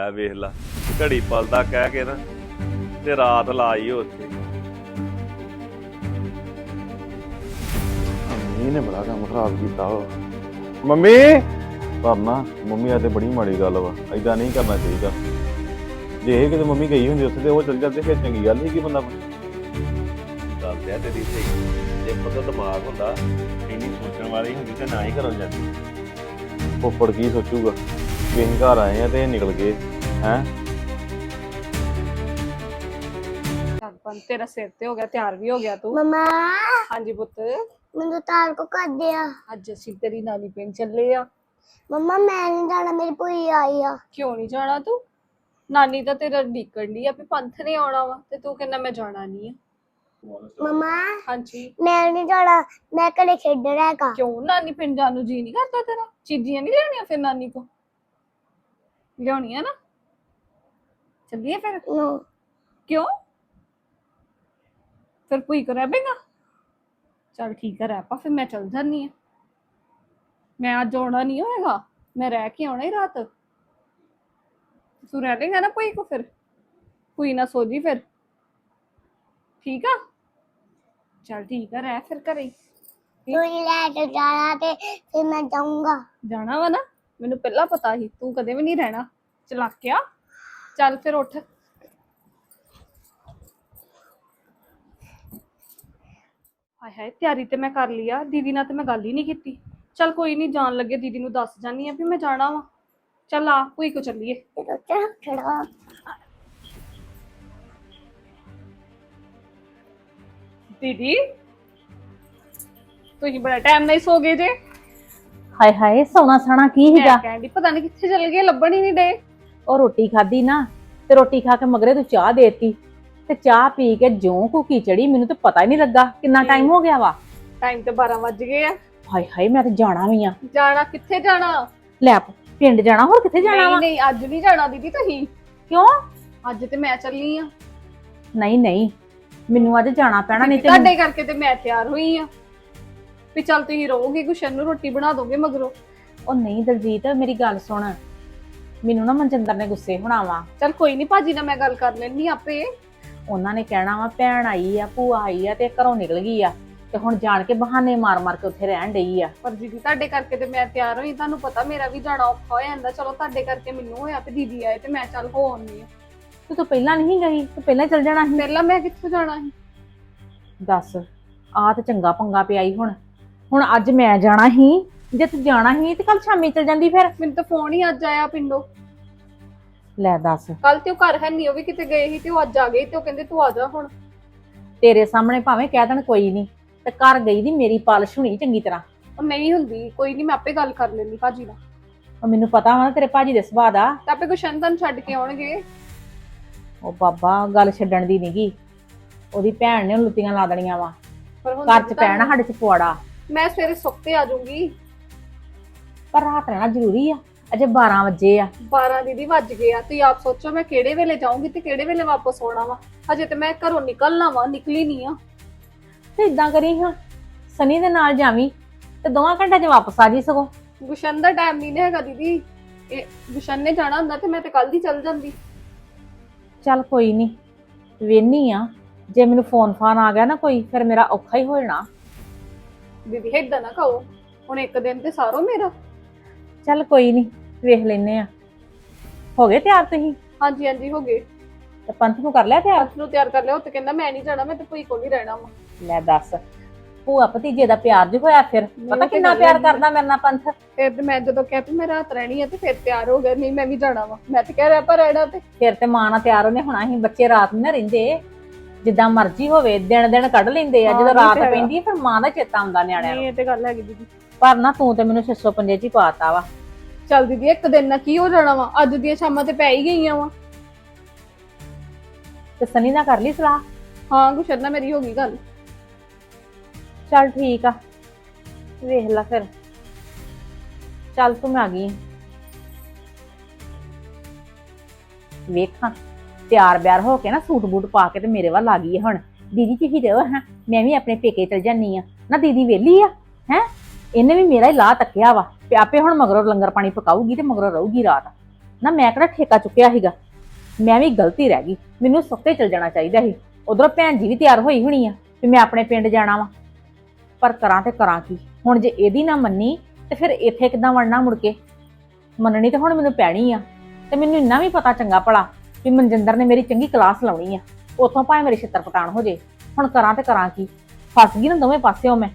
ਆ ਵੇਖ ਲਾ ਘੜੀ ਪਲ ਦਾ ਕਹਿ ਕੇ ਨਾ ਤੇ ਰਾਤ ਲਾਈ ਉੱਥੇ। ਮੰਮੀ ਨੇ ਬੜਾ ਕੰਮ ਖਰਾਬ ਕੀਤਾ ਵਾ। ਮੰਮੀ! ਨਾ ਮੰਮੀ ਆ ਤੇ ਬੜੀ ਮਾੜੀ ਗੱਲ ਵਾ ਐਦਾਂ ਨਹੀਂ ਕਰਨਾ ਚਾਹੀਦਾ। ਜੇ ਇਹ ਕਿਤੇ ਮੰਮੀ ਗਈ ਹੁੰਦੀ ਉੱਥੇ ਤੇ ਉਹ ਚੱਲ ਜਾਂਦੇ ਫਿਰ ਚੰਗੀ ਗੱਲ ਨਹੀਂ ਕਿ ਬੰਦਾ ਗੱਲ ਤੇ ਆ ਤੇਰੀ ਸਹੀ ਜੇ ਪਤਾ ਦਿਮਾਗ ਹੁੰਦਾ ਇੰਨੀ ਸੋਚਣ ਵਾਲੀ ਹੁੰਦੀ ਤੇ ਨਾ ਹੀ ਕਰੋ ਜਾਂਦੀ। ਫੁੱਫੜ ਕੀ ਸੋਚੂਗਾ? ਵੀ ਅਸੀਂ ਘਰ ਆਏ ਆ ਤੇ ਇਹ ਨਿਕਲ ਗਏ ਹੈ? ਤੇਰਾ ਸਿਰ ਤੇ ਹੋ ਗਿਆ ਤਿਆਰ ਵੀ ਹੋ ਗਿਆ ਤੂੰ। ਮਮਾ। ਹਾਂਜੀ ਪੁੱਤ। ਮੈਨੂੰ ਤਾਰ ਕੋ ਕਰ ਦਿਆ ਅੱਜ ਅਸੀਂ ਤੇਰੀ ਨਾਨੀ ਪਿੰਡ ਚੱਲੇ ਆ। ਮਮਾ ਮੈਂ ਨਹੀਂ ਜਾਣਾ ਮੇਰੀ ਭੂਈ ਆਈ ਆ। ਕਿਉਂ ਨਹੀਂ ਜਾਣਾ ਤੂੰ? ਨਾਨੀ ਤਾਂ ਤੇਰਾ ਢੀਕਣ ਦੀ ਆ ਵੀ ਪੰਥ ਨੇ ਆਉਣਾ ਵਾ ਤੇ ਤੂੰ ਕਹਿੰਦਾ ਮੈਂ ਜਾਣਾ ਨਹੀਂ ਆ। ਮਮਾ ਹਾਂਜੀ। ਮੈਂ ਨਹੀਂ ਜਾਣਾ ਮੈਂ ਘਰੇ ਖੇਡਣਾ ਹੈਗਾ। ਕਿਉਂ? ਨਾਨੀ ਪਿੰਡ ਜਾਣ ਨੂੰ ਜੀ ਨਹੀਂ ਕਰਦਾ ਤੇਰਾ। ਚੀਜ਼ੀਆਂ ਨਹੀਂ ਲੈਣੀਆਂ ਫਿਰ ਨਾਨੀ ਕੋ? ਲਿਆਉਣੀਆਂ ਨਾ। ਚੱਲੀਏ ਫਿਰ। ਨੋ। ਕਿਉਂ? ਫਿਰ ਕੋਈ ਕੋ ਰਹਿਬੇਗਾ ਚਲ ਠੀਕ ਹੈ ਰਹਿ ਪਾ ਫਿਰ ਮੈਂ ਚਲ ਜਾਨੀ ਆ। ਮੈਂ ਅੱਜ ਆਉਣਾ ਨਹੀਂ ਹੋਏਗਾ ਮੈਂ ਰਹਿ ਕੇ ਆਉਣਾ ਹੀ ਰਾਤ। ਤੂੰ ਰਹਿ ਲੇਗਾ ਨਾ ਕੋਈ ਕੋ ਫਿਰ। ਕੋਈ ਨਾ ਸੋ ਜੀ ਫਿਰ। ਠੀਕ ਆ? ਚਲ ਠੀਕ ਆ ਰਹਿ ਫਿਰ ਘਰੇ। ਹੀ। ਤੂੰ ਲੈ ਕੇ ਜਾਣਾ ਤੇ ਫਿਰ ਮੈਂ ਜਾਊਂਗਾ। ਜਾਣਾ ਵਾ ਨਾ? ਮੈਨੂੰ ਪਹਿਲਾਂ ਪਤਾ ਸੀ ਤੂੰ ਕਦੇ ਵੀ ਨਹੀਂ ਰਹਿਣਾ। ਚਲਾਕਿਆ? ਚੱਲ ਫਿਰ ਉੱਠ। ਹਾਏ ਹਾਏ ਤਿਆਰੀ ਤੇ ਮੈਂ ਕਰ ਲਈ ਆ ਦੀਦੀ ਨਾਲ ਤੇ ਮੈਂ ਗੱਲ ਹੀ ਨਹੀਂ ਕੀਤੀ। ਚੱਲ ਕੋਈ ਨਹੀਂ ਜਾਣ ਲੱਗੇ ਦੀਦੀ ਨੂੰ ਦੱਸ ਜਾਨੀ ਆ ਵੀ ਮੈਂ ਜਾਣਾ ਵਾ। ਚੱਲ ਆ ਕੋਈ ਕੋ ਚੱਲੀਏ। ਚਲ ਦੀਦੀ? ਤੁਸੀਂ ਬੜਾ ਟਾਈਮ ਨਹੀਂ ਸੋ ਗਏ ਜੇ। ਹਾਏ ਹਾਏ ਸੋਨਾ ਸਾਣਾ ਕੀ ਮੈਂ ਕਹਿੰਦੀ ਪਤਾ ਨਹੀਂ ਕਿੱਥੇ ਚਲ ਗਏ ਲੱਭਣ ਹੀ ਨਹੀਂ ਡੇ ਉਹ ਰੋਟੀ ਖਾਧੀ ਨਾ ਤੇ ਰੋਟੀ ਖਾ ਕੇ ਮਗਰੇ ਤੂੰ ਚਾਹ ਦੇਤੀ ਤੇ ਚਾਹ ਪੀ ਕੇ ਜਿਉਂ ਕੁਕੀ ਚੜੀ ਮੈਨੂੰ ਤਾਂ ਪਤਾ ਹੀ ਨਹੀਂ ਲੱਗਾ ਕਿੰਨਾ ਟਾਈਮ ਹੋ ਗਿਆ ਵਾ। ਟਾਈਮ ਤੇ 12 ਵੱਜ ਗਏ ਆ। ਹਾਏ ਹਾਏ ਮੈਂ ਤਾਂ ਜਾਣਾ ਵੀ ਆ। ਜਾਣਾ ਕਿੱਥੇ ਜਾਣਾ? ਲੈ ਪ- ਪਿੰਡ ਜਾਣਾ ਹੋਰ ਕਿੱਥੇ ਜਾਣਾ ਨਹੀਂ ਵਾ? ਨਹੀਂ ਅੱਜ ਨਹੀਂ ਜਾਣਾ ਦੀਦੀ ਤੁਸੀਂ। ਕਿਉਂ? ਅੱਜ ਤੇ ਮੈਂ ਚੱਲੀ ਆ। ਨਹੀਂ ਨਹੀਂ ਮੈਨੂੰ ਅੱਜ ਜਾਣਾ ਪੈਣਾ ਨਹੀਂ ਤੇ ਤੁਹਾਡੇ ਕਰਕੇ ਤੇ ਮੈਂ ਤਿਆਰ ਹੋਈ ਆ। ਵੀ ਚੱਲ ਤੁਸੀਂ ਰਹੋਗੇ ਗੁਸ਼ਨ ਨੂੰ ਰੋਟੀ ਬਣਾ ਦੋਗੇ ਮਗਰੋਂ। ਉਹ ਨਹੀਂ ਦਲਜੀਤ ਮੇਰੀ ਗੱਲ ਸੁਣ। ਮੈਨੂੰ ਨਾ ਮਨਜਿੰਦਰ ਨੇ ਗੁੱਸੇ ਹੋਣਾ ਵਾ। ਚੱਲ ਕੋਈ ਨਹੀਂ ਭਾਜੀ ਨਾਲ ਮੈਂ ਗੱਲ ਕਰ ਲੈਣੀ ਆਪੇ। ਉਹਨਾਂ ਨੇ ਕਹਿਣਾ ਵਾ ਭੈਣ ਆਈ ਆ ਭੂਆ ਆਈ ਆ ਤੇ ਘਰੋਂ ਨਿਕਲ ਗਈ ਆ। ਤੇ ਹੁਣ ਜਾਣ ਕੇ ਬਹਾਨੇ ਮਾਰ ਮਾਰ ਕੇ ਉੱਥੇ ਰਹਿਣ ਡਈ ਆ। ਪਰ ਦੀਦੀ ਤੁਹਾਡੇ ਕਰਕੇ ਤੇ ਮੈਂ ਤਿਆਰ ਹੋਈ। ਤੁਹਾਨੂੰ ਪਤਾ ਮੇਰਾ ਵੀ ਜਾਣਾ ਔਖਾ ਹੋ ਜਾਂਦਾ। ਚਲੋ ਤੁਹਾਡੇ ਕਰਕੇ ਮੈਨੂੰ ਹੋਇਆ ਤੇ ਦੀਦੀ ਆਏ ਤੇ ਮੈਂ ਚੱਲ ਹੋ ਆਉਂਦੀ ਆ। ਤੇ ਤੂੰ ਪਹਿਲਾਂ ਨਹੀਂ ਗਈ ਤੂੰ ਪਹਿਲਾਂ ਚੱਲ ਜਾਣਾ ਸੀ। ਪਹਿਲਾਂ ਮੈਂ ਕਿੱਥੋਂ ਜਾਣਾ ਸੀ? ਦੱਸ ਆ ਤੇ ਚੰਗਾ ਪੰਗਾ ਪਿਆ ਈ ਹੁਣ। ਹੁਣ ਅੱਜ ਮੈਂ ਜਾਣਾ ਹੀ ਜੇ ਤੂੰ ਜਾਣਾ ਹੀ ਤੇ ਕੱਲ ਸ਼ਾਮੀ ਚਲ ਜਾਂਦੀ ਫਿਰ। ਮੈਨੂੰ ਤਾਂ ਫੋਨ ਹੀ ਅੱਜ ਆਇਆ ਪਿੰਡੋਂ। ਲੈ ਦੱਸ। ਕੱਲ ਤੇ ਉਹ ਘਰ ਹੈ ਨਹੀਂ ਉਹ ਵੀ ਕਿਤੇ ਗਏ ਸੀ ਤੇ ਉਹ ਅੱਜ ਆ ਗਏ ਤੇ ਉਹ ਕਹਿੰਦੇ ਤੂੰ ਆ ਜਾ ਹੁਣ। ਤੇਰੇ ਸਾਹਮਣੇ ਭਾਵੇਂ ਕਹਿ ਦੇਣ ਕੋਈ ਨਹੀਂ ਤੇ ਘਰ ਗਈ ਦੀ ਮੇਰੀ ਪਾਲਿਸ਼ ਹੋਣੀ ਚੰਗੀ ਤਰ੍ਹਾਂ। ਉਹ ਨਹੀਂ ਹੁੰਦੀ ਕੋਈ ਨਹੀਂ ਮੈਂ ਆਪੇ ਗੱਲ ਕਰ ਲੈਂਦੀ ਭਾਜੀ ਨਾਲ। ਉਹ ਮੈਨੂੰ ਪਤਾ ਵਾ ਨਾ ਤੇਰੇ ਭਾਜੀ ਦੇ ਸੁਭਾਅ ਦਾ। ਤੇ ਆਪੇ ਗੁਸ਼ਨ ਤੁਹਾਨੂੰ ਛੱਡ ਕੇ ਆਉਣਗੇ। ਉਹ ਬਾਬਾ ਗੱਲ ਛੱਡਣ ਦੀ ਨਹੀਂਗੀ ਉਹਦੀ ਭੈਣ ਨੇ ਉਹਨੂੰ ਲੁੱਤੀਆਂ ਲਾ ਦੇਣੀਆਂ ਵਾ। ਪਰ ਹੁਣ ਘਰ ਚ ਪੈਣਾ ਸਾਡੇ ਚ ਪਵਾੜਾ ਮੈਂ ਸਵੇਰੇ ਸੁੱਤੇ ਆ ਜਾਊਂਗੀ। ਪਰ ਰਾਤ ਰਹਿਣਾ ਜ਼ਰੂਰੀ ਆ। ਅਜੇ 12 ਵਜੇ ਆ। 12 ਦੀਦੀ ਵੱਜ ਗਏ ਆ। ਤੁਸੀਂ ਆਪ ਸੋਚੋ ਮੈਂ ਕਿਹੜੇ ਵੇਲੇ ਜਾਊਂਗੀ ਤੇ ਕਿਹੜੇ ਵੇਲੇ ਵਾਪਸ ਆਉਣਾ ਵਾ। ਹਜੇ ਤੇ ਮੈਂ ਘਰੋਂ ਨਿਕਲਣਾ ਵਾ ਨਿਕਲੀ ਨਹੀਂ ਆ। ਤੇ ਇਦਾਂ ਕਰੀ ਹਾਂ ਸਨੀ ਦੇ ਨਾਲ ਜਾਵੀਂ ਤੇ ਦੋਵਾਂ ਘੰਟਿਆਂ ਚ ਵਾਪਸ ਆ ਜੀ ਸਗੋਂ। ਗੁਸ਼ਨ ਦਾ ਟਾਈਮ ਨਹੀਂ ਨਾ ਹੈਗਾ ਦੀਦੀ। ਇਹ ਗੁਸ਼ਨ ਨੇ ਜਾਣਾ ਹੁੰਦਾ ਤੇ ਮੈਂ ਤੇ ਕੱਲ ਦੀ ਚੱਲ ਜਾਂਦੀ। ਚੱਲ ਕੋਈ ਨਹੀਂ ਵੇਨੀ ਆ। ਜੇ ਮੈਨੂੰ ਫੋਨ ਫਾਨ ਆ ਗਿਆ ਨਾ ਕੋਈ ਫਿਰ ਮੇਰਾ ਔਖਾ ਹੀ ਹੋ ਜਾਣਾ। ਦੀਦੀ ਏਦਾਂ ਨਾ ਕਹੋ। ਹੁਣ ਇੱਕ ਦਿਨ ਤੇ ਸਾਰੋ ਮੇਰਾ। ਚੱਲ ਕੋਈ ਨਹੀਂ ਵੇਖ ਲੈਨੇ ਆ। ਹੋ ਗਏ ਤਿਆਰ ਤੁਸੀਂ? ਹਾਂਜੀ ਹਾਂਜੀ ਹੋ ਗਏ। ਤੇ ਪੰਥ ਨੂੰ ਕਰ ਲਿਆ ਤਿਆਰ? ਅੱਜ ਨੂੰ ਤਿਆਰ ਕਰ ਲਿਆ ਉਹ ਤੇ ਕਹਿੰਦਾ ਮੈਂ ਨਹੀਂ ਜਾਣਾ ਮੈਂ ਤੇ ਭੂਈ ਕੋਲ ਹੀ ਰਹਿਣਾ ਵਾ। ਲੈ ਦੱਸ ਭੂਆ ਭਤੀਜੇ ਦਾ ਪਿਆਰ ਜਿ ਹੋਇਆ ਫਿਰ? ਪਤਾ ਤੇ ਕਿੰਨਾ ਗੱਲ ਪਿਆਰ ਆ। ਕਰਦਾ ਮੇਰੇ ਨਾਲ ਪੰਥ? ਫਿਰ ਤੇ ਮੈਂ ਜਦੋਂ ਕਿਹਾ ਵੀ ਮੈਂ ਰਾਤ ਰਹਿਣੀ ਹੈ ਤੇ ਫਿਰ ਤਿਆਰ ਹੋ ਗਿਆ ਨਹੀਂ ਮੈਂ ਵੀ ਜਾਣਾ ਵਾ। ਮੈਂ ਤੇ ਕਹਿ ਰਿਹਾ ਪਰ ਰਹਿਣਾ ਤੇ। ਫਿਰ ਤੇ ਮਾਂ ਨਾਲ ਤਿਆਰ ਉਹਨੇ ਹੋਣਾ ਸੀ ਬੱਚੇ ਰਾਤ ਨੂੰ ਨਾ ਰਹਿੰਦੇ। ਜਿੱਦਾਂ ਮਰਜ਼ੀ ਹੋਵੇ ਦਿਨ ਦਿਨ ਕੱਢ ਲੈਂਦੇ ਆ ਹਾਂ, ਜਦੋਂ ਇਹ ਰਾਤ ਤੇ ਹੈਗਾ। ਪੈਂਦੀ ਆ, ਫਿਰ ਮਾਂ ਦਾ ਚੇਤਾ ਆਉਂਦਾ ਨਿਆਣਿਆਂ ਨੂੰ। ਨਹੀਂ ਇਹ ਤੇ ਗੱਲ ਹੈਗੀ ਦੀਦੀ। ਪਰ ਨਾ ਤੂੰ ਤੇ ਮੈਨੂੰ 605 ਚ ਹੀ ਪਾਤਾ ਵਾ। ਚੱਲ ਦੀਦੀ ਇੱਕ ਦਿਨ ਨਾਲ ਕੀ ਹੋ ਜਾਣਾ ਵਾ? ਅੱਜ ਦੀਆਂ ਸ਼ਾਮਾਂ ਤੇ ਪੈ ਹੀ ਗਈਆਂ ਵਾ। ਤੇ ਸਨੀ ਨਾਲ ਕਰ ਲਈ ਸਲਾਹ? ਹਾਂ ਗੁਸ਼ਨ ਨਾਲ ਮੇਰੀ ਹੋ ਗਈ ਗੱਲ। ਚੱਲ ਠੀਕ ਆ। ਵੇਖ ਲੈ ਫਿਰ। ਚੱਲ ਤੂੰ ਮੈਂ ਆ ਗਈ। ਵੇਖਾਂ। ਤਿਆਰ ਬਿਆਰ ਹੋ ਕੇ ਨਾ ਸੂਟ ਬੂਟ ਪਾ ਕੇ ਤੇ ਮੇਰੇ ਵੱਲ ਆ ਗਈ ਹੈ ਹੁਣ। ਦੀਦੀ ਤੁਸੀਂ ਹੀ ਰਹੋ, ਹਾਂ। ਮੈਂ ਵੀ ਆਪਣੇ ਪੇਕੇ ਚਲ ਜਾਨੀ ਆ ਨਾ ਦੀਦੀ ਵੇਲੀ ਆ, ਹੈ? ਇਹਨੇ ਵੀ ਮੇਰਾ ਹੀ ਲਾਹ ਤੱਕਿਆ ਵਾ। ਤੇ ਆਪੇ ਹੁਣ ਮਗਰੋਂ ਲੰਗਰ ਪਾਣੀ ਪਕਾਊਗੀ ਤੇ ਮਗਰੋਂ ਰਹੂਗੀ ਰਾਤ। ਨਾ ਮੈਂ ਕਿਹੜਾ ਠੇਕਾ ਚੁੱਕਿਆ ਸੀਗਾ? ਮੈਂ ਵੀ ਗਲਤੀ ਰਹਿ ਗਈ। ਮੈਨੂੰ ਸੁੱਤੇ ਚਲ ਜਾਣਾ ਚਾਹੀਦਾ ਸੀ। ਉਧਰੋਂ ਭੈਣ ਜੀ ਵੀ ਤਿਆਰ ਹੋਈ ਹੋਣੀ ਆ ਵੀ ਮੈਂ ਆਪਣੇ ਪਿੰਡ ਜਾਣਾ ਵਾ। ਪਰ ਕਰਾਂ ਤੇ ਕਰਾਂ ਕੀ? ਹੁਣ ਜੇ ਇਹਦੀ ਨਾ ਮੰਨੀ, ਤੇ ਫਿਰ ਇੱਥੇ ਕਿੱਦਾਂ ਵੜਨਾ ਮੁੜ ਕੇ? ਮੰਨਣੀ ਤਾਂ ਹੁਣ ਮੈਨੂੰ ਪੈਣੀ ਆ। ਤੇ ਮੈਨੂੰ ਇੰਨਾ ਵੀ ਪਤਾ ਚੰਗਾ ਭਲਾ। ਵੀ ਮਨਜਿੰਦਰ ਨੇ ਮੇਰੀ ਚੰਗੀ ਕਲਾਸ ਲਾਉਣੀ ਆ। ਉਥੋਂ ਭਾਵੇਂ ਮੇਰੇ ਛਿੱਤਰ ਪਟਾਣ ਹੋ ਜੇ। ਹੁਣ ਕਰਾਂ ਤੇ ਕਰਾਂ ਕੀ? ਫਸ ਗਈ ਨਾ ਦੋਵੇਂ ਪਾਸਿਓਂ ਮੈਂ।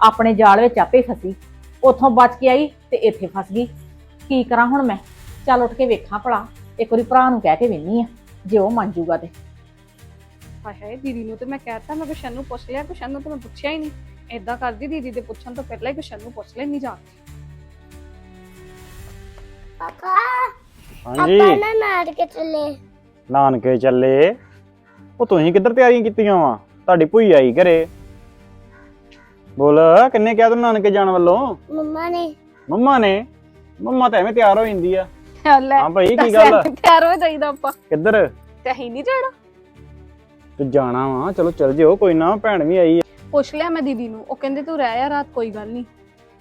ਆਪਣੇ ਜਾਲ ਵਿੱਚ ਆਪੇ ਫਸੀ। ਉਥੋਂ ਬਚ ਕੇ ਆਈ ਤੇ ਇੱਥੇ ਫਸ ਗਈ। ਕੀ ਕਰਾਂ ਹੁਣ ਮੈਂ? ਚੱਲ ਉੱਠ ਕੇ ਵੇਖਾਂ ਭਲਾ। ਇੱਕ ਵਾਰੀ ਭਰਾ ਨੂੰ ਕਹਿ ਕੇ ਵੇਨੀ ਆ ਜੇ ਉਹ ਮੰਨ ਜੂਗਾ ਤੇ। ਹਾਏ ਹਾਏ ਦੀਦੀ ਨੂੰ ਤੇ ਮੈਂ ਕਹਿਤਾ ਮੈਂ ਕੁਸ਼ਨ ਨੂੰ ਪੁੱਛ ਲਿਆ ਕੁਸ਼ਨ ਨੂੰ ਤੇ ਮੈਂ ਪੁੱਛਿਆ ਹੀ ਨਹੀਂ। ਏਦਾਂ ਕਰਦੀ ਦੀਦੀ ਦੇ ਪੁੱਛਣ ਤੋਂ ਪਹਿਲਾਂ ਹੀ ਕੁਸ਼ਨ ਨੂੰ ਪੁੱਛ ਲੈਣੀ ਜਾ ਕੇ। ਪਾਪਾ ਹਾਂਜੀ। ਆਪਾਂ ਨਾ ਨਾੜ ਕੇ ਚੱਲੇ। ਨਾਨਕੇ ਚੱਲੇ। ਉਹ ਤੁਸੀਂ ਕਿੱਧਰ ਤਿਆਰੀਆਂ ਕੀਤੀਆਂ ਵਾ? ਤੁਹਾਡੀ ਭੂਈ ਆਈ ਘਰੇ। ਬੋਲ ਕਿੰਨੇ ਕਿਹਾ ਤੂੰ ਨਾਨਕੇ ਜਾਣ ਵੱਲੋਂ? ਮੰਮਾ ਨੇ। ਮੰਮਾ ਨੇ? ਮੰਮਾ ਤਾਂ ਐਵੇਂ ਤਿਆਰ ਹੋ ਜਾਂਦੀ ਆ। ਲੈ ਹਾਂ ਭਾਈ ਕੀ ਗੱਲ ਆ? ਤਿਆਰ ਹੋ ਜਾਈਦਾ ਆਪਾਂ। ਕਿੱਧਰ? ਤੇ ਹੀ ਨਹੀਂ ਜਾਣਾ। ਤੂੰ ਜਾਣਾ ਵਾ। ਚਲੋ ਚੱਲ ਜਿਓ ਕੋਈ ਨਾ ਭੈਣ ਵੀ ਆਈ ਆ। ਪੁੱਛ ਲਿਆ ਮੈਂ ਦੀਦੀ ਨੂੰ। ਉਹ ਕਹਿੰਦੇ ਤੂੰ ਰਹਿ ਆ ਰਾਤ ਕੋਈ ਗੱਲ ਨਹੀਂ।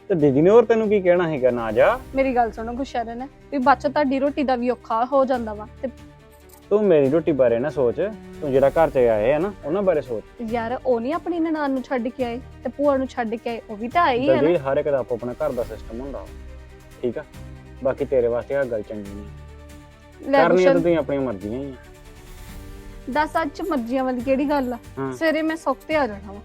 ਤੇ ਦੀਦੀ ਨੇ ਹੋਰ ਤੈਨੂੰ ਕੀ ਕਹਿਣਾ ਹੈਗਾ? ਨਾ ਜਾ। ਮੇਰੀ ਗੱਲ ਸੁਣੋ ਗੁਸ਼ਰਨ ਵੀ ਬੱਚ ਤੁਹਾਡੀ ਰੋਟੀ ਦਾ ਵੀ ਔਖਾ ਹੋ ਜਾਂਦਾ ਵਾ ਤੇ ਤੂੰ ਮੇਰੀ ਰੋਟੀ ਬਾਰੇ ਨਾ ਸੋਚ। ਤੂੰ ਜਿਹੜਾ ਘਰ ਚ ਆਏ ਆ ਨਾ ਉਹਨਾਂ ਬਾਰੇ ਸੋਚ। ਯਾਰ ਉਹ ਨਹੀਂ ਆਪਣੀ ਨਨਾਣ ਨੂੰ ਛੱਡ ਕੇ ਆਏ ਤੇ ਭੂਆ ਨੂੰ ਛੱਡ ਕੇ ਆਏ ਉਹ ਵੀ ਤਾਂ ਆਏ ਹੀ ਨਾ ਦਲਜੀਤ ਹਰ ਇੱਕ ਦਾ ਆਪੋ ਆਪਣਾ ਘਰ ਦਾ ਸਿਸਟਮ ਹੁੰਦਾ। ਠੀਕ ਆ? ਬਾਕੀ ਤੇਰੇ ਵਾਸਤੇ ਆ ਗੱਲ ਚੰਗੀ ਨਹੀਂ। ਲੈ ਕਰਨੀਆਂ ਤਾਂ ਗੁਸ਼ਨ ਤੁਸੀਂ ਆਪਣੀਆਂ ਮਰਜ਼ੀਆਂ ਹੀ ਆ। ਦੱਸ ਅੱਜ ਮਰਜ਼ੀਆਂ ਵਾਲੀ ਕਿਹੜੀ ਗੱਲ ਆ? ਹਾਂ। ਸਵੇਰੇ ਮੈਂ ਸੁੱਖ ਤੇ ਆ ਜਾਣਾ ਵਾ।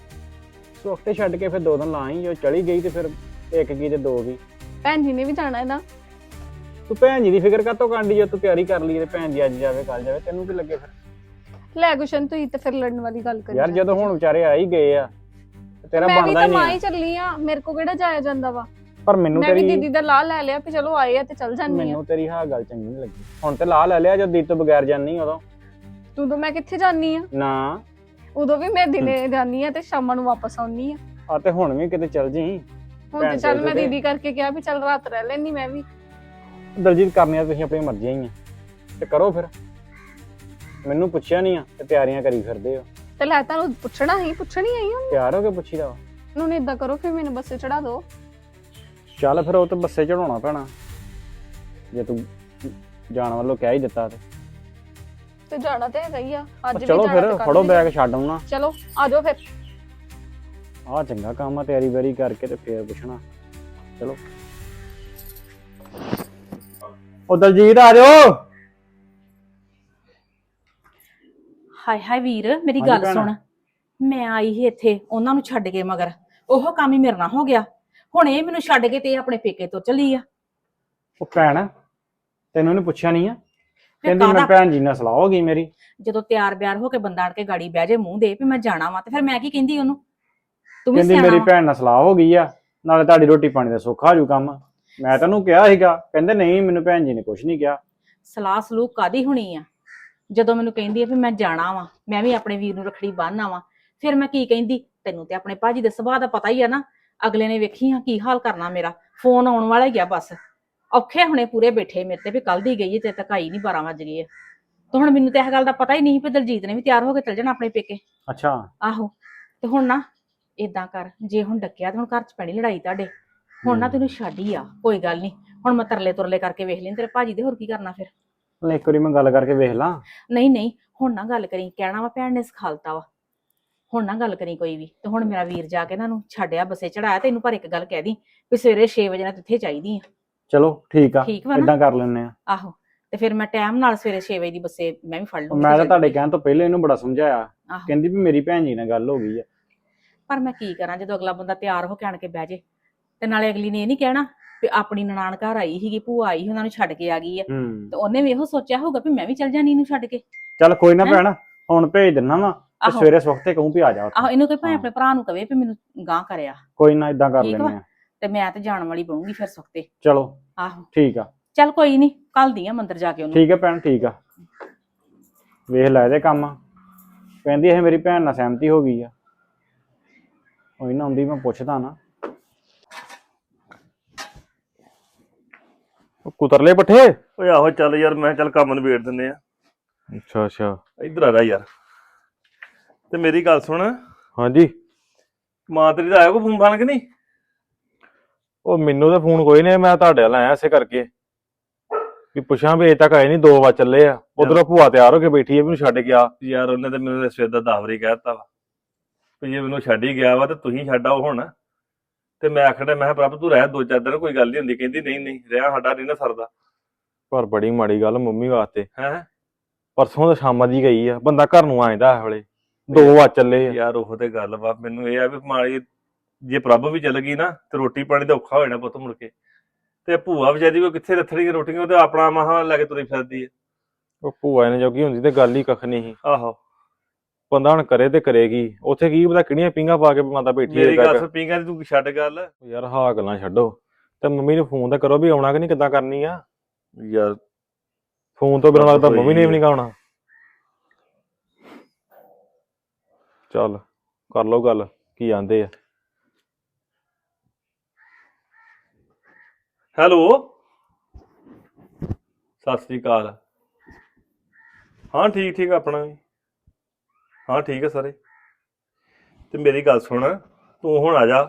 ਸੋਖਤੇ ਛੱਡ ਕੇ ਫਿਰ ਦੋ ਦਿਨ ਲਾਈ ਜੋ ਚਲੀ ਗਈ ਤੇ ਫਿਰ ਇੱਕ ਕੀ ਤੇ ਦੋ ਕੀ। ਭੈਣ ਜੀ ਨੇ ਵੀ ਜਾਣਾ ਨਾ। ਤੂੰ ਭੈਣ ਜੀ ਦੀ ਫਿਕਰ ਕਾਤੋਂ ਕਾਂਡੀ ਜੇ ਤੂੰ ਤਿਆਰੀ ਕਰ ਲਈ ਤੇ ਭੈਣ ਜੀ ਅੱਜ ਜਾਵੇ ਕੱਲ ਜਾਵੇ ਤੈਨੂੰ ਕੀ ਲੱਗੇ ਫਿਰ? ਲੈ ਗੁਸ਼ਨ ਤੂੰ ਤੇ ਫਿਰ ਲੜਨ ਵਾਲੀ ਗੱਲ ਕਰੀ ਯਾਰ ਜਾਂਦੀ ਹੁਣ ਵਿਚਾਰੇ ਆ ਹੀ ਗਏ ਆ ਤੇ ਤੇਰਾ ਮੈਂ ਵੀ ਬਣਦਾ ਤਾਂ ਹੀ ਮਾਂ ਨਹੀਂ ਹੀ ਚੱਲੀ ਆ ਮੇਰੇ ਕੋ ਕਿਹੜਾ ਜਾਇਆ ਜਾਂਦਾ ਵਾ। ਪਰ ਮੈਨੂੰ ਮੈਂ ਵੀ ਤੇਰੀ ਦੀਦੀ ਦਾ ਲਾ ਲੈ ਲਿਆ ਵੀ ਚਲੋ ਆਏ ਆ ਤੇ ਚੱਲ ਜਾਂਦੀ ਆ। ਮੈਨੂੰ ਤੇਰੀ ਹਾਂ ਗੱਲ ਚੰਗੀ ਨਹੀਂ ਲੱਗੀ। ਹੁਣ ਤੇ ਲਾ ਲੈ ਲਿਆ ਜਦ ਦੀਦ ਤੋਂ ਬਗੈਰ ਜਾਨੀ ਉਦੋਂ। ਤੂੰ ਤਾਂ ਮੈਂ ਕਿੱਥੇ ਜਾਨੀ ਆ? ਨਾ। ਉਦੋਂ ਵੀ ਮੈਂ ਦਿਨੇ ਜਾਨੀ ਆ ਤੇ ਸ਼ਾਮਾਂ ਨੂੰ ਵਾਪਸ ਆਉਣੀ ਆ। ਆ ਤੇ ਹੁਣ ਵੀ ਕਿਤੇ ਚੱਲ ਜੀ ਹੁਣ ਤੇ ਚੱਲ ਮੈਂ। ਦੀਦੀ ਕਰਕੇ ਕਿਹਾ ਵੀ ਚੱਲ ਰਾਤ ਰਹਿ ਲੈਣੀ ਮੈਂ ਵੀ। ਦਲਜੀਤ ਕਰਨੀਆਂ ਤੁਸੀਂ ਆਪਣੀ ਮਰਜ਼ੀਆਂ ਹੀ ਆ। ਤੇ ਕਰੋ ਫਿਰ। ਮੈਨੂੰ ਪੁੱਛਿਆ ਨਹੀਂ ਆ ਤੇ ਤਿਆਰੀਆਂ ਕਰੀ ਫਿਰਦੇ ਹੋ। ਤੇ ਲੈ ਤੁਹਾਨੂੰ ਪੁੱਛਣਾ ਹੀ ਪੁੱਛਣੀ ਆਈ ਹੁਣ ਤਿਆਰ ਹੋ ਕੇ ਪੁੱਛੀਦਾ ਵਾ। ਨੂੰ ਇਦਾਂ ਕਰੋ ਫਿਰ ਮੈਨੂੰ ਬੱਸੇ ਚੜਾ ਦਿਓ। ਚੱਲ ਫਿਰ ਉਹ ਤੇ ਬੱਸੇ ਚੜਾਉਣਾ ਪੈਣਾ। ਜੇ ਤੂੰ ਜਾਣ ਵੱਲੋਂ ਕਹਿ ਹੀ ਦਿੱਤਾ ਤੇ। ਤੇ ਜਾਣਾ ਤੇ ਹੈਗਾ ਹੀ ਆ। ਅੱਜ ਵੀ ਚਲੋ ਜਾਣਾ ਫਿਰ ਤੇ ਕੱਲ੍ਹ ਫੜੋ ਵੀ ਬੈਗ ਛੱਡ ਆਉਣਾ। ਚਲੋ ਆ ਜਾਓ ਫਿਰ। ਆਹ ਚੰਗਾ ਕੰਮ ਆ ਤਿਆਰੀ ਬੈਰੀ ਕਰਕੇ ਤੇ ਫੇਰ ਪੁੱਛਣਾ। ਚਲੋ। ਉਹ ਦਲਜੀਤ ਆ ਜਾਓ। ਹਾਏ ਹਾਏ ਵੀਰ ਮੇਰੀ ਹਾਂਜੀ ਗੱਲ ਭੈਣ। ਸੁਣ। ਮੈਂ ਆਈ ਸੀ ਇੱਥੇ ਉਹਨਾਂ ਨੂੰ ਛੱਡ ਕੇ ਮਗਰ। ਉਹ ਕੰਮ ਹੀ ਮੇਰੇ ਨਾਲ ਹੋ ਗਿਆ। ਹੁਣ ਇਹ ਮੈਨੂੰ ਛੱਡ ਕੇ ਤੇ ਇਹ ਆਪਣੇ ਪੇਕੇ ਤੋਂ ਚੱਲੀ ਆ। ਉਹ ਭੈਣ ਤੈਨੂੰ ਇਹਨੇ ਪੁੱਛਿਆ ਨਹੀਂ ਆ? ਫਿਰ ਕਹਿੰਦੀ ਮੈਂ ਕਾਹਦਾ ਭੈਣ ਜੀ ਨਾਲ ਸਲਾਹ ਹੋ ਗਈ ਮੇਰੀ। ਜਦੋਂ ਤਿਆਰ ਬਿਆਰ ਹੋ ਕੇ ਬੰਦਾ ਆਣ ਕੇ ਗਾੜੀ ਬਹਿ ਜੇ ਮੂੰਹ ਦੇ ਵੀ ਮੈਂ ਜਾਣਾ ਵਾ ਤੇ ਫਿਰ ਮੈਂ ਕੀ ਕਹਿੰਦੀ ਉਹਨੂੰ? ਤੂੰ ਵੀ ਕਹਿੰਦੀ ਸਿਆਣਾ ਮੇਰੀ ਵਾਂ। ਭੈਣ ਨਾਲ ਸਲਾਹ ਹੋ ਗਈ ਆ ਨਾਲੇ ਤੁਹਾਡੀ ਰੋਟੀ ਪਾਣੀ ਦਾ ਸੌਖਾ ਹੋ ਜੂ ਕੰਮ। ਮੈਂ ਤੈਨੂੰ ਕਿਹਾ ਸੀਗਾ ਕਹਿੰਦੇ ਨਹੀਂ ਮੈਨੂੰ ਭੈਣ ਜੀ ਨੇ ਕੁਝ ਨਹੀਂ ਕਿਹਾ। ਸਲਾਹ ਸਲੂਕ ਕਾਦੀ ਹੋਣੀ ਆ? ਜਦੋਂ ਮੈਨੂੰ ਕਹਿੰਦੀ ਆ ਵੀ ਮੈਂ ਜਾਣਾ ਵਾਂ ਮੈਂ ਵੀ ਆਪਣੇ ਵੀਰ ਨੂੰ ਰਖੜੀ ਬੰਨ੍ਹਣਾ ਵਾਂ ਫਿਰ ਮੈਂ ਕੀ ਕਹਿੰਦੀ? ਤੈਨੂੰ ਤੇ ਆਪਣੇ ਭਾਜੀ ਦੇ ਸੁਭਾਅ ਦਾ ਪਤਾ ਹੀ ਆ ਨਾ ਅਗਲੇ ਨੇ ਵੇਖੀ ਆ ਕੀ ਹਾਲ ਕਰਨਾ ਮੇਰਾ ਫੋਨ ਆਉਣ ਵਾਲਾ ਹੀ ਆ ਬਸ। ਔਖੇ ਹੁਣੇ ਪੂਰੇ ਬੈਠੇ ਮੇਰੇ ਤੇ ਵੀ ਕੱਲ ਦੀ ਗਈ ਤੇ ਤੱਕ ਆਈ ਨਹੀਂ 12 ਵਜ ਗਏ ਆ ਤੇ ਹੁਣ ਮੈਨੂੰ ਤੇ ਇਹ ਗੱਲ ਦਾ ਪਤਾ ਹੀ ਨਹੀਂ ਵੀ ਦਲਜੀਤ ਨੇ ਵੀ ਤਿਆਰ ਹੋ ਕੇ ਚੱਲ ਜਾਣਾ ਆਪਣੇ ਪੇਕੇ। ਅੱਛਾ। ਆਹੋ ਤੇ ਹੁਣ ਨਾ ਇਦਾਂ ਕਰ ਜੇ ਹੁਣ ਡੱਕਿਆ ਤੇ ਹੁਣ ਘਰ ਚ ਪੈਣੀ ਲੜਾਈ ਤੁਹਾਡੇ ਹੁਣ ਨਾ। ਤੈਨੂੰ ਛੱਡ ਹੀ ਆ ਕੋਈ ਗੱਲ ਨਹੀਂ ਹੁਣ ਮੈਂ ਤਰਲੇ ਤੁਰਲੇ ਕਰਕੇ ਵੇਖ ਲੈਣ ਤੇਰੇ ਭਾਜੀ ਦੇ ਹੋਰ ਕੀ ਕਰਨਾ ਫਿਰ? ਲੈ ਇੱਕ ਵਾਰੀ ਮੈਂ ਗੱਲ ਕਰਕੇ ਵੇਖ ਲਾਂ। ਨਹੀਂ ਨਹੀਂ ਹੁਣ ਨਾ ਗੱਲ ਕਰੀ ਕਹਿਣਾ ਵਾ ਭੈਣ ਨੇ ਸਿਖਾਲਤਾ ਵਾ। ਹੁਣ ਨਾ ਗੱਲ ਕਰੀ ਕੋਈ ਵੀ ਤੇ ਹੁਣ ਮੇਰਾ ਵੀਰ ਜਾ ਕੇ ਇਹਨਾਂ ਨੂੰ ਛੱਡਿਆ ਬੱਸੇ ਚੜਾਇਆ ਤੈਨੂੰ ਪਰ ਇੱਕ ਗੱਲ ਕਹਿ ਦੀ ਵੀ ਸਵੇਰੇ 6 ਵਜੇ ਨਾਲ ਇੱਥੇ ਚਾਹੀਦੀ ਆ। ਚਲੋ ਠੀਕ ਆ ਠੀਕ ਵਾ ਨਾ? ਇਦਾਂ ਕਰ ਲੈਣੇ ਆ। ਆਹੋ ਤੇ ਫਿਰ ਮੈਂ ਟਾਈਮ ਨਾਲ ਸਵੇਰੇ 6 ਵਜੇ ਦੀ ਬੱਸੇ ਮੈਂ ਵੀ ਫੜ ਲੂੰਗੀ ਮੈਂ ਤੇ ਤੁਹਾਡੇ। ਕਹਿਣ ਤੋਂ ਪਹਿਲੇ ਇਹਨੂੰ ਬੜਾ ਸਮਝਾਇਆ ਆਹੋ। ਕਹਿੰਦੀ ਵੀ ਮੇਰੀ ਭੈਣ ਜੀ ਨਾਲ ਗੱਲ ਹੋ ਗਈ ਆ। ਪਰ ਮੈਂ ਕੀ ਕਰਾਂ ਜਦੋਂ ਅਗਲਾ ਬੰਦਾ ਤਿਆਰ ਹੋ ਕੇ ਆਣ ਕੇ ਬਹਿ ਜੇ? ਤੇ ਨਾਲੇ ਅਗਲੀ ਨੇ ਇਹ ਨਹੀਂ ਕਹਿਣਾ ਵੀ ਆਪਣੀ ਨਨਾਣ ਘਰ ਆਈ ਸੀਗੀ ਭੂਆ ਆਈ ਸੀ, ਉਹਨਾਂ ਨੂੰ ਛੱਡ ਕੇ ਆ ਗਈ ਆ। ਹੂੰ। ਤੇ ਉਹਨੇ ਵੀ ਇਹੋ ਸੋਚਿਆ ਹੋਊਗਾ ਵੀ ਮੈਂ ਵੀ ਚੱਲ ਜਾਣੀ ਇਹਨੂੰ ਛੱਡ ਕੇ। ਚੱਲ ਕੋਈ ਨਾ ਹੈਂ? ਭੈਣ ਹੁਣ ਭੇਜ ਦਿੰਨਾ ਵਾ ਤੇ ਆਹੋ। ਸਵੇਰੇ ਸਵਖਤੇ ਕਹੂੰ ਵੀ ਆ ਜਾ ਉੱਥੇ। ਆਹੋ ਇਹਨੂੰ ਕਹੇ ਭਾਵੇਂ ਹਾਂ। ਆਪਣੇ ਭਰਾ ਨੂੰ ਕਵੇ ਵੀ ਮੈਨੂੰ ਗਾਂ ਕਰਿਆ। ਕੋਈ ਨਾ ਇਦਾਂ ਕਰ ਠੀਕ। ਆ। ਤੇ ਮੈਂ ਤੇ ਜਾਣ ਵਾਲੀ ਬਣੂਗੀ ਫਿਰ ਸੁਖਤੇ ਚਲੋ। ਆਹੋ। ਠੀਕ ਆ। ਚੱਲ ਕੋਈ ਨਹੀਂ ਕੱਲ ਦੀ ਆ ਮੰਦਰ ਜਾ ਕੇ ਉਹਨੂੰ। ਠੀਕ ਆ ਭੈਣ ਠੀਕ ਆ। ਵੇਖ ਲੈ ਇਹਦੇ ਕੰਮ। ਕਹਿੰਦੀ ਇਹ ਮੇਰੀ ਭੈਣ ਨਾਲ ਸਹਿਮਤੀ ਹੋ ਗਈ ਆ। ਉਹ ਨਾ ਹੁੰਦੀ ਮੈਂ ਪੁੱਛਦਾ ਨਾ। ਉਹ ਕੁਤਰਲੇ ਪੱਠੇ? ਓਏ ਆਹੋ ਚੱਲ ਯਾਰ ਮੈਂ ਚੱਲ ਕੰਮ ਨਿਬੇੜ ਦਿੰਨੇ ਆ ਅੱਛਾ ਅੱਛਾ। ਇੱਧਰ ਆ ਜਾ ਯਾਰ। ਤੇ ਮੇਰੀ ਗੱਲ ਸੁਣ। ਹਾਂਜੀ। ਮਾਂ ਤੇਰੀ ਦਾ ਆਇਆ ਕੋ ਫੋਨ ਫਾਨ ਕਿ ਨਹੀਂ? ਉਹ ਮੈਨੂੰ ਤਾਂ ਫੋਨ ਕੋਈ ਨਹੀਂ ਮੈਂ ਤੁਹਾਡੇ ਵੱਲ ਆਇਆ ਇਸੇ ਕਰਕੇ। ਵੀ ਪੁੱਛਾਂ ਵੀ ਅਜੇ ਤੱਕ ਆਏ ਨਹੀਂ ਦੋ ਵਾਰ ਚੱਲੇ ਆ। ਉਧਰੋਂ ਭੂਆ ਤਿਆਰ ਹੋ ਕੇ ਬੈਠੀ ਹੈ ਵੀ ਨੂੰ ਛੱਡ ਗਿਆ ਯਾਰ ਉਹਨੇ ਤਾਂ ਮੈਨੂੰ ਸਵੇਰ ਦਾ ਦਾਵਰੀ ਕਹਿਤਾ ਵਾ। ਵੀ ਜੇ ਮੈਨੂੰ ਛੱਡ ਹੀ ਗਿਆ ਵਾ ਤੇ ਤੁਸੀਂ ਛੱਡ ਆਓ ਹੁਣ। ਤੇ ਮੈਂ ਆਖਣਾ ਮੈਂ ਕਿਹਾ ਪ੍ਰਭ ਤੂੰ ਰਹਿ ਦੋ ਚਾਰ ਦਿਨ ਕੋਈ ਗੱਲ ਨਹੀਂ ਹੁੰਦੀ ਕਹਿੰਦੀ ਨਹੀਂ ਨਹੀਂ ਰਿਹਾ ਸਾਡਾ ਨਹੀਂ ਨਾ ਸਰਦਾ। ਪਰ ਬੜੀ ਮਾੜੀ ਗੱਲ ਮੰਮੀ ਵਾਸਤੇ। ਹੈ? ਪਰਸੋਂ ਤਾਂ ਸ਼ਾਮਾਂ ਦੀ ਗਈ ਆ ਬੰਦਾ ਘਰ ਨੂੰ ਆਇਂਦਾ ਇਹ ਵੇਲੇ। ਦੋ ਵਾਰ ਚੱਲੇ ਆ। ਯਾਰ ਉਹ ਤੇ ਗੱਲ ਵਾ ਮੈਨੂੰ ਇਹ ਆ ਵੀ ਮਾੜੀ ਜੇ ਪ੍ਰਭ ਵੀ ਚੱਲ ਗਈ ਨਾ ਤੇ ਰੋਟੀ ਪਾਣੀ ਦਾ ਔਖਾ ਹੋ ਜਾਣਾ ਪੁੱਤ ਮੁੜ ਕੇ। ਤੇ ਭੂਆ ਵਿਚਾਰੀ ਕੋ ਕਿੱਥੇ ਰੱਥਣੀ ਰੋਟੀਆਂ ਉਹ ਤੇ ਆਪਣਾ ਮਹਾ ਲੈ ਕੇ ਤੁਰੀ ਫਿਰਦੀ ਹੈ ਉਹ ਭੂਆ ਨੇ ਜੋਗੀ ਹੁੰਦੀ ਤੇ ਗੱਲ ਹੀ ਕੱਖ ਨਹੀਂ ਆਹੋ। ਬੰਦਾ ਹੁਣ ਕਰੇ ਤੇ ਕਰੇਗੀ। ਉੱਥੇ ਕੀ ਪਤਾ ਕਿਹੜੀਆਂ ਪਿੰਗਾ ਪਾ ਕੇ ਮਾਤਾ ਬੈਠੀ ਮੇਰੀ ਹੈ ਗੱਲ ਸੁਣ ਪੀਂਗਾ ਦੀ ਤੂੰ ਛੱਡ ਗੱਲ। ਯਾਰ ਹਾਂ ਗੱਲਾਂ ਛੱਡੋ। ਤੇ ਮੰਮੀ ਨੂੰ ਫੋਨ ਤਾਂ ਕਰੋ ਵੀ ਆਉਣਾ ਕਿ ਨਹੀਂ ਕਿੱਦਾਂ ਕਰਨੀ ਆ? ਯਾਰ ਫੋਨ ਤੋਂ ਬਿਨਾਂ ਲੱਗਦਾ ਮੰਮੀ ਨੇ ਵੀ। ਨਹੀਂ ਗਾਉਣਾ ਚੱਲ ਕਰ ਲਓ ਗੱਲ ਕੀ ਆਂਦੇ ਆ। ਹੈਲੋ। ਸਤਿ ਸ੍ਰੀ ਅਕਾਲ। ਹਾਂ ਠੀਕ ਠੀਕ ਆਪਣਾ ਵੀ। ਹਾਂ ਠੀਕ ਹੈ ਸਾਰੇ। ਤੇ ਮੇਰੀ ਗੱਲ ਸੁਣ ਤੂੰ ਹੁਣ ਆ ਜਾ।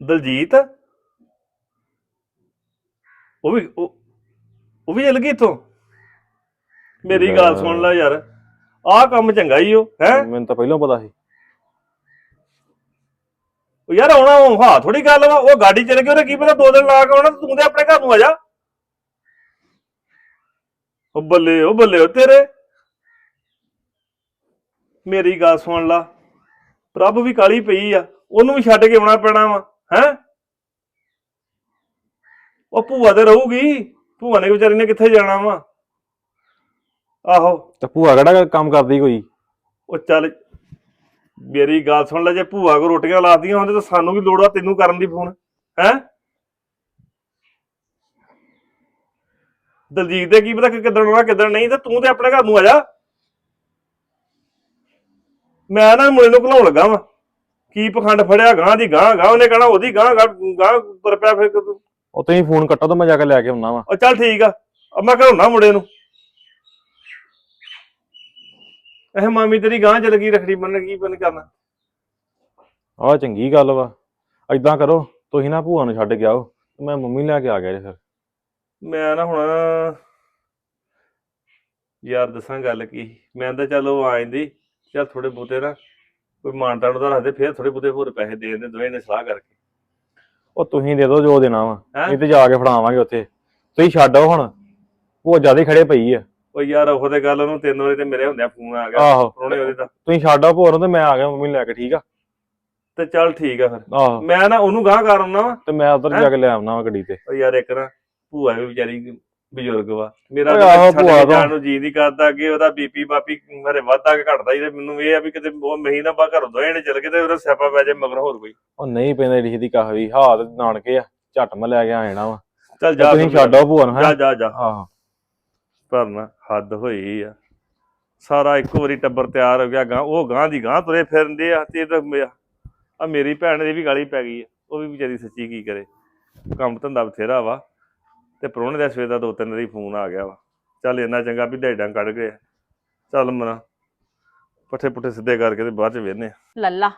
ਦਲਜੀਤ? ਉਹ ਵੀ ਉਹ ਉਹ ਵੀ ਚੱਲ ਗਈ ਇੱਥੋਂ? ਮੇਰੀ ਗੱਲ ਸੁਣ ਲੈ ਯਾਰ ਆਹ ਕੰਮ ਚੰਗਾ ਹੀ ਉਹ ਹੈ? ਮੈਨੂੰ ਤਾਂ ਪਹਿਲਾਂ ਪਤਾ ਸੀ। ਉਹ ਯਾਰ ਆਉਣਾ ਉਹ ਹਾਂ ਥੋੜੀ ਗੱਲ ਵਾ ਉਹ ਗਾੜੀ ਚਲੇ ਗਈ ਉਹਨੇ ਕੀ ਪਤਾ ਦੋ ਦਿਨ ਲਾ ਕੇ ਆਉਣਾ ਤੇ ਤੂੰ ਤੇ ਆਪਣੇ ਘਰ ਨੂੰ ਆ ਜਾ। ਉਹ ਬੱਲੇ ਉਹ ਬੱਲੇ ਉਹ ਤੇਰੇ। ਮੇਰੀ ਗੱਲ ਸੁਣ ਲਾ। ਪ੍ਰਭ ਵੀ ਕਾਲੀ ਪਈ ਆ। ਉਹਨੂੰ ਵੀ ਛੱਡ ਕੇ ਆਉਣਾ ਪੈਣਾ ਵਾ ਹੈ? ਉਹ ਭੂਆ ਤੇ ਰਹੂਗੀ। ਭੂਆ ਨੇ ਵਿਚਾਰੀ ਨੇ ਕਿੱਥੇ ਜਾਣਾ ਵਾ? ਆਹੋ। ਤੇ ਭੂਆ ਕਿਹੜਾ ਕੰਮ ਕਰਦੀ ਕੋਈ? ਉਹ ਚੱਲ ਮੇਰੀ ਗੱਲ ਸੁਣ ਲੈ ਜੇ ਭੂਆ ਕੋ ਰੋਟੀਆਂ ਲਾਦੀਆਂ ਹੁੰਦੇ ਤਾਂ ਸਾਨੂੰ ਵੀ ਲੋੜ ਆ ਤੈਨੂੰ ਕਰਨ ਦੀ ਫੋਨ ਹੈ? ਦਲਜੀਤ ਦੇ ਕੀ ਪਤਾ ਕਿ ਕਿੱਦਣ ਆਉਣਾ ਕਿੱਦਣ ਨਹੀਂ ਤੇ ਤੂੰ ਤੇ ਆਪਣੇ ਘਰ ਨੂੰ ਆ ਜਾ। ਮੈਂ ਨਾ ਮੁੰਡੇ ਨੂੰ ਘਲਾਉਣ ਲੱਗਾ ਵਾਂ। ਕੀ ਪਖੰਡ ਫੜਿਆ ਗਾਂ ਦੀ ਗਾਂ ਗਾਂ ਉਹਨੇ ਕਹਣਾ ਉਹਦੀ ਗਾਂ ਗਾਂ ਗਾਂ ਤੁਰ ਪਿਆ ਫਿਰ ਤੂੰ। ਉਹ ਤੁਸੀਂ ਫੋਨ ਕੱਟੋ ਤਾਂ ਮੈਂ ਜਾ ਕੇ ਲੈ ਕੇ ਆਉਣਾ ਵਾ। ਉਹ ਚੱਲ ਠੀਕ ਆ। ਅਬ ਮੈਂ ਘਲਾਉਣਾ ਮੁੰਡੇ ਨੂੰ। ਇਹ ਮਾਮੀ ਤੇਰੀ ਗਾਂ ਚਲ ਗਈ ਰਖੜੀ ਬੰਨ ਕੀ ਬੰਨ ਕਰਨਾ ਆਹ ਚੰਗੀ ਗੱਲ ਵਾ। ਐਦਾਂ ਕਰੋ ਤੁਸੀਂ ਨਾ ਭੂਆ ਨੂੰ ਛੱਡ ਕੇ ਆਓ ਤੇ ਮੈਂ ਮੰਮੀ ਲੈ ਕੇ ਆ ਗਿਆ ਜੀ ਫਿਰ। ਮੈਂ ਨਾ ਹੁਣ ਯਾਰ ਦੱਸਾਂ ਗੱਲ ਕੀ ਮੈਂ ਤਾਂ ਚੱਲ ਉਹ ਆ ਜਾਂਦੀ ਚੱਲ ਥੋੜੇ ਬੋਤੇ ਨਾ ਕੋਈ ਮਾਨਤਾਣ ਦਾ ਰੱਖਦੇ ਫਿਰ ਥੋੜੇ ਬੋਤੇ ਹੋਰ ਪੈਸੇ ਦੇ ਦਿੰਦੇ ਦੋਵੇਂ ਨੇ ਸਲਾਹ ਕਰਕੇ। ਉਹ ਤੁਸੀਂ ਦੇ ਦਿਓ ਜੋ ਦੇਣਾ ਵਾ ਹੈਂ? ਨਹੀਂ ਤੇ ਜਾ ਕੇ ਫੜਾਵਾਂਗੇ ਉੱਥੇ। ਤੁਸੀਂ ਛੱਡ ਹੁਣ ਉਹ ਜ਼ਿਆਦਾ ਖੜੇ ਪਈ ਆ। ਉਹ ਯਾਰ ਉਹ ਤੇ ਗੱਲ ਉਹਨੂੰ ਤਿੰਨ ਵਾਰੀ ਤੇ ਮੇਰੇ ਹੁੰਦਿਆਂ ਫੋਨ ਆ ਗਿਆ ਆਹੋ। ਪਰੋਣੇ ਉਹਦੇ ਦਾ ਤੁਸੀਂ ਛੱਡ ਭੋਰ ਨੂੰ ਤੇ ਮੈਂ ਆ ਗਿਆ ਮੰਮੀ ਨੂੰ ਲੈ ਕੇ ਠੀਕ ਆ? ਤੇ ਚੱਲ ਠੀਕ ਆ ਫਿਰ। ਆਹੋ। ਮੈਂ ਨਾ ਉਹਨੂੰ ਗਾਂ ਕਰ ਆਉਣਾ ਵਾ। ਤੇ ਮੈਂ ਉਧਰ? ਜਾ ਕੇ ਲੈ ਆਉਣਾ ਵਾ ਗੱਡੀ ਤੇ। ਉਹ ਯਾਰ ਇੱਕ ਨਾ ਭੂਆ ਵੀ ਵਿਚਾਰੀ ਬਜ਼ੁਰਗ ਵਾ। ਮੇਰਾ ਤਾਂ ਛੱਡ। ਜਾਣ ਨੂੰ ਜੀ ਨਹੀਂ ਕਰਦਾ ਕਿ ਉਹਦਾ ਬੀਪੀ ਬਾਪੀ ਮੇਰੇ ਵੱਧਦਾ ਕਿ ਘਟਦਾ ਹੀ ਤੇ ਮੈਨੂੰ ਇਹ ਆ ਵੀ ਕਿਤੇ ਉਹ ਮਹੀਨਾ ਬਾ ਘਰੋਂ ਦੋਏ ਨੇ ਚਲ ਗਏ ਤੇ ਉਹਦਾ ਸਿਆਪਾ ਪੈ ਜਾਏ ਮਗਰ ਹੋਰ ਕੋਈ। ਉਹ ਨਹੀਂ ਪੈਂਦਾ ਏਡੀ ਦੀ ਕਾਹਵੀ ਹਾਂ ਤੇ ਨਾਨਕੇ ਆ ਝੱਟ ਮੈਂ ਲੈ ਕੇ ਆ ਜਾਣਾ ਵਾ। ਚੱਲ ਜਾ ਤੁਸੀਂ। ਛੱਡ ਭੂਆ ਨੂੰ ਜਾ ਹੈ ਜਾ ਜਾ। ਆਹੋ। ਪਰ ਨਾ ਹੱਦ ਹੋਈ ਆ। ਸਾਰਾ ਇੱਕੋ ਵਾਰੀ ਟੱਬਰ ਤਿਆਰ ਹੋ ਗਿਆ ਗਾਂ ਉਹ ਗਾਂ ਦੀ ਗਾਂ ਤੁਰੇ ਫਿਰਦੇ ਆ ਤਾਂ ਆ ਮੇਰੀ ਭੈਣ ਦੀ ਵੀ ਗਾਲੀ ਪੈ ਗਈ ਆ ਉਹ ਵੀ ਵਿਚਾਰੀ ਸੱਚੀ ਕੀ ਕਰੇ। ਕੰਮ ਧੰਦਾ ਬਥੇਰਾ ਵਾ। ਤੇ ਪ੍ਰਾਹੁਣੇ ਦਾ ਸਵੇਰ ਦਾ ਦੋ ਤਿੰਨ ਵਾਰੀ ਫੋਨ ਆ ਗਿਆ ਵਾ। ਚੱਲ ਇੰਨਾ ਚੰਗਾ ਵੀ ਡੇਡਾਂ ਕੱਢ ਗਏ। ਚੱਲ ਮਨਾ, ਪੱਠੇ ਪੁੱਠੇ ਸਿੱਧੇ ਕਰਕੇ ਤੇ ਬਾਅਦ ਚ ਵੇਹਨੇ ਆ ਲੱਲਾ,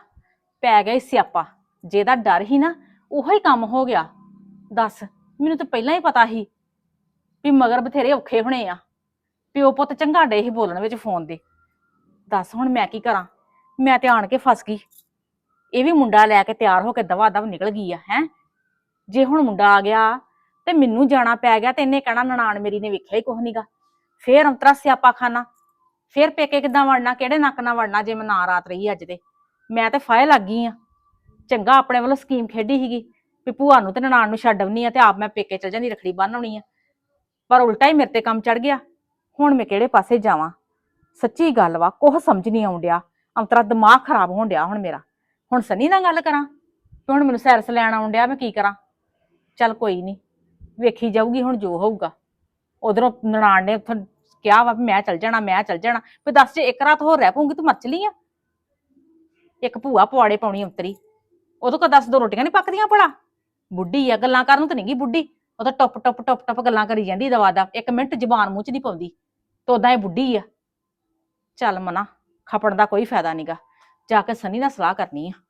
ਪੈ ਗਿਆ ਈ ਸਿਆਪਾ। ਜਿਹਦਾ ਡਰ ਹੀ ਨਾ, ਉਹੋ ਹੀ ਕੰਮ ਹੋ ਗਿਆ। ਦੱਸ, ਮੈਨੂੰ ਤਾਂ ਪਹਿਲਾਂ ਹੀ ਪਤਾ ਸੀ ਵੀ ਮਗਰ ਬਥੇਰੇ ਔਖੇ ਹੋਣੇ ਆ। ਪਿਓ ਪੁੱਤ ਚੰਗਾ ਡੇ ਹੀ ਬੋਲਣ ਵਿੱਚ ਫੋਨ ਦੇ। ਦੱਸ ਹੁਣ ਮੈਂ ਕੀ ਕਰਾਂ? ਮੈਂ ਤੇ ਆਣ ਕੇ ਫਸ ਗਈ। ਇਹ ਵੀ ਮੁੰਡਾ ਲੈ ਕੇ ਤਿਆਰ ਹੋ ਕੇ ਦਵਾ ਦਵ ਨਿਕਲ ਗਈ ਆ, ਹੈ? ਜੇ ਹੁਣ ਮੁੰਡਾ ਆ ਗਿਆ ਤੇ ਮੈਨੂੰ ਜਾਣਾ ਪੈ ਗਿਆ ਤੇ ਇਹਨੇ ਕਹਿਣਾ, ਨਨਾਣ ਮੇਰੀ ਨੇ ਵੇਖਿਆ ਹੀ ਕੁਛ ਨਹੀਂਗਾ ਫੇਰ ਅੰਤਰਾ ਸਿਆਪਾ ਖਾਨਾ। ਫੇਰ ਪੇਕੇ ਕਿੱਦਾਂ ਵੜਨਾ, ਕਿਹੜੇ ਨੱਕ ਨਾਲ ਵੜਨਾ ਜੇ ਮੈਂ ਨਾ ਰਾਤ ਰਹੀ ਅੱਜ ਤੇ ਮੈਂ ਤੇ ਫਾਇ ਲੱਗ ਗਈ ਆ। ਚੰਗਾ ਆਪਣੇ ਵੱਲੋਂ ਸਕੀਮ ਖੇਡੀ ਸੀਗੀ ਵੀ ਭੂਆ ਨੂੰ ਤੇ ਨਨਾਣ ਨੂੰ ਛੱਡ ਆਉਣੀ ਆ ਤੇ ਆਪ ਮੈਂ ਪੇਕੇ ਚਲ ਜਾਂਦੀ, ਰਖੜੀ ਬੰਨ ਆਉਣੀ ਆ। ਪਰ ਉਲਟਾ ਹੀ ਮੇਰੇ ਤੇ ਕੰਮ ਚੜ ਗਿਆ। ਹੁਣ ਮੈਂ ਕਿਹੜੇ ਪਾਸੇ ਜਾਵਾਂ? ਸੱਚੀ ਗੱਲ ਵਾ ਕੁਝ ਸਮਝ ਨਹੀਂ ਆਉਣ ਡਿਆ। ਅੰਤਰਾ ਦਿਮਾਗ ਖਰਾਬ ਹੋਣ ਡਿਆ ਹੁਣ ਮੇਰਾ। ਹੁਣ ਸਨੀ ਨਾਲ ਗੱਲ ਕਰਾਂ? ਤੇ ਹੁਣ ਮੈਨੂੰ ਸੈਰਸ ਲੈਣ ਆਉਣ ਡਿਆ, ਮੈਂ ਕੀ ਕਰਾਂ? ਚੱਲ ਕੋਈ ਨਹੀਂ ਵੇਖੀ ਜਾਊਗੀ, ਹੁਣ ਜੋ ਹੋਊਗਾ। ਉਧਰੋਂ ਨਨਾਣ ਨੇ ਉੱਥੋਂ ਕਿਹਾ ਵਾ ਵੀ ਮੈਂ ਚੱਲ ਜਾਣਾ, ਮੈਂ ਚੱਲ ਜਾਣਾ। ਵੀ ਦੱਸ ਜੇ ਇੱਕ ਰਾਤ ਹੋਰ ਰਹਿ ਪਊਂਗੀ ਤੂੰ ਮਰ ਚਲੀ ਆ? ਇੱਕ ਭੂਆ ਪਵਾੜੇ ਪਾਉਣੀ ਉਤਰੀ। ਉਦੋਂ ਕੋ ਦੱਸ ਦੋ ਰੋਟੀਆਂ ਨਹੀਂ ਪੱਕਦੀਆਂ ਭਲਾ? ਬੁੱਢੀ ਆ, ਗੱਲਾਂ ਕਰਨ ਨੂੰ ਤਾਂ ਨਹੀਂਗੀ ਬੁੱਢੀ। ਉਹ ਤਾਂ ਟੁੱਪ ਟੁੱਪ ਟੁੱਪ ਟੁੱਪ ਗੱਲਾਂ ਕਰੀ ਜਾਂਦੀ ਦਵਾ ਦਾ ਇੱਕ ਮਿੰਟ ਜ਼ਬਾਨ ਮੂੰਹ ਚ ਨਹੀਂ ਪਾਉਂਦੀ। ਤੇ ਉਦਾਂ ਇਹ ਬੁੱਢੀ ਆ। ਚੱਲ ਮਨਾ, ਖਪਣ ਦਾ ਕੋਈ ਫਾਇਦਾ ਨਹੀਂਗਾ ਜਾ ਕੇ ਸਨੀ ਨਾਲ ਸਲਾਹ ਕਰਨੀ ਆ।